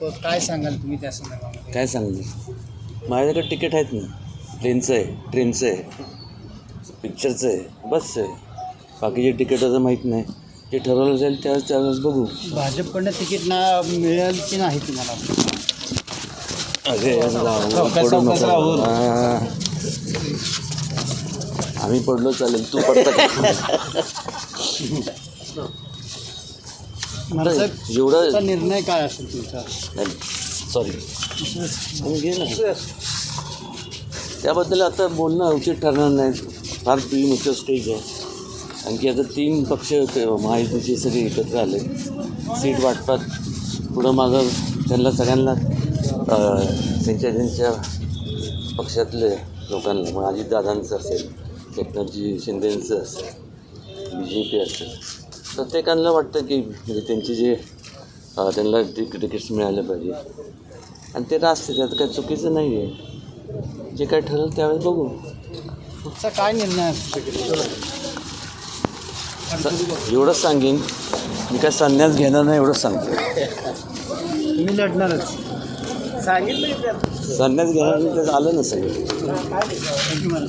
काय सांगाल तुम्ही त्या संदर्भामध्ये? काय सांगणार माझ्याकडे तिकीट आहेत ना. प्लेनचं आहे ट्रेनचं आहे पिक्चरचं आहे बसचं आहे. बाकीचे तिकीटाचं माहीत नाही. जे ठरवलं जाईल त्यावेळेस त्यावेळेस बघू. भाजपकडनं तिकीट ना मिळेल की नाही तुम्हाला? अरे पडू नको. हा. आम्ही पडलो चालेल. तू पडता का? एवढं निर्णय काय असेल तुमचा? सॉरी त्याबद्दल आता बोलणं उचित ठरणार नाही. फार प्रीमॅच्युअर स्टेज आहे. आणखी आता तीन पक्ष ते महायुतीचे सगळे एकत्र आले. सीट वाटपात. पुढं मागं त्यांना सगळ्यांना त्यांच्या त्यांच्या पक्षातले लोकांना मग अजितदादांचं असेल एकनाथजी शिंदेंचं असेल बी जे पी असेल. प्रत्येकाला वाटतं की म्हणजे त्यांचे जे त्यांना तिक तिकीट्स मिळालं पाहिजे. आणि ते रास्त त्यात काही चुकीचं नाही आहे जे काय ठरेल त्यावेळेस बघू. पुढचा काय निर्णय एवढंच सांगेन. मी काय संन्यास घेणार नाही एवढंच सांगतो. तुम्ही लढणारच. सांगितलं संन्यास घेणार नाही तर आलं नसेल. मला